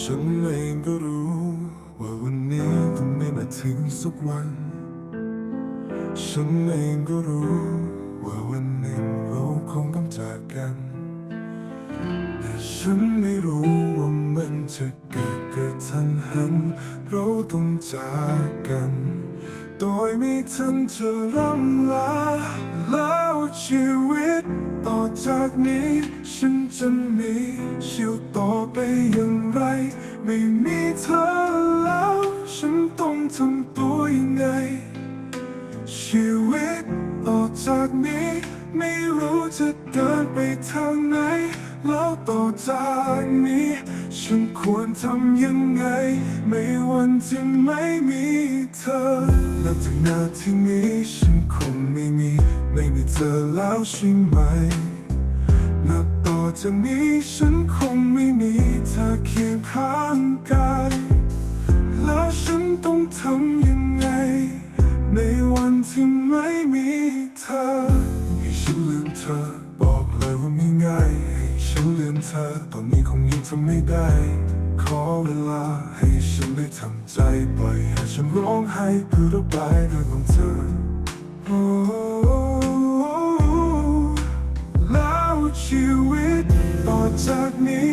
ฉันเองก็รู้ว่าวันนี้ต้องไม่มาถึงสักวัน ฉันเองก็รู้ว่าวันหนึ่งเราคงต้องจากกัน แต่ฉันไม่รู้ว่ามันจะเกิดกระทันหันเราต้องจากกัน โดยไม่ทันจะร่ำลาแล้วชีวิต ต่อจากนี้ ฉันจะมีชีวิตต่อไปอย่างไร ไม่มีเธอแล้ว ฉันต้องทำตัวยังไง ชีวิตต่อจากนี้ ไม่รู้จะเดินไปทางไหน แล้วต่อจากนี้ ฉันควรทำยังไง ไม่วันที่ไม่มีเธอนับจากนาทีนี้ฉันคงไม่มี ไม่มีเธอแล้วใช่ไหมนับต่อจากนี้ฉันคงไม่มีเธอเคียงข้างกาย เธอ บอกเลยว่าไม่ง่ายให้ฉันลืมเธอ ตอนนี้คงยังทำไม่ได้ ขอเวลาให้ฉันได้ทำใจปล่อยให้ฉันร้องไห้เพื่อระบายเรื่องของเธอ โอ้แล้วชีวิตต่อจากนี้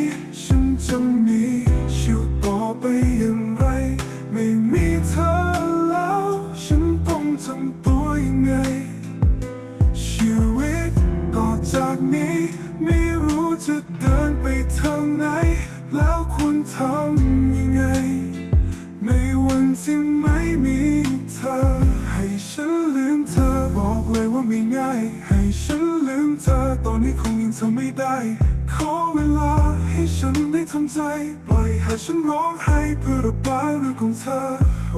จะเดินไปทางไหน แล้วควรทำยังไง ในวันที่ไม่มีเธอ ให้ฉันลืมเธอบอกเลยว่าไม่ง่าย ให้ฉันลืมเธอตอนนี้คงยังทำไม่ได้ ขอเวลาให้ฉันได้ทำใจ ปล่อยให้ฉันร้องไห้เพื่อระบายเรื่องของเธอโ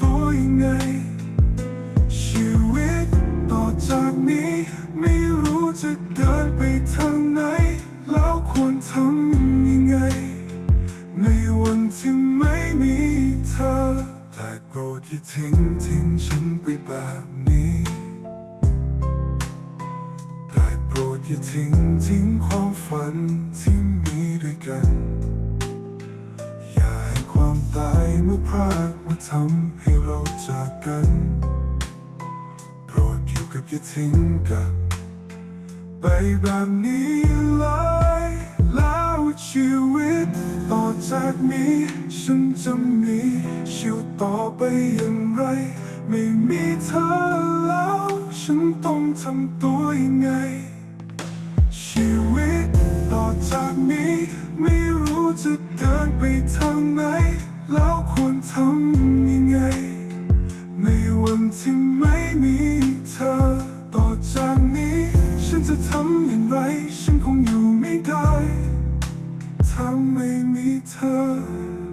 ตัวยังไง ชีวิตต่อจากนี้ไม่รู้จะเดินไปทางไหน แล้วควรทำยังไง ในวันที่ไม่มีเธอ แต่โปรดอย่ทิ้งทิ้งฉันไปแบบนี้ได้โปรดอย่าทิ้งทิ้งความฝันที่มีด้วยกัน อย่าให้ความตายมาพราก ทำให้เราจากกันโปรดอยู่กับอย่าทิ้งกันไปแบบนี้เลยแล้วชีวิตต่อจากนี้ฉันจะมีชีวิตต่อไปอย่างไร ไม่มีเธอแล้ว ฉันต้องทำตัวยังไง ชีวิตต่อจากนี้ ไม่รู้จะเดินไปทางไหน แล้วควรทำยังไง ในวันที่ไม่มีเธอ ต่อจากนี้ ฉันจะทำอย่างไร ฉันคงอยู่ไม่ได้ ถ้าไม่มีเธอ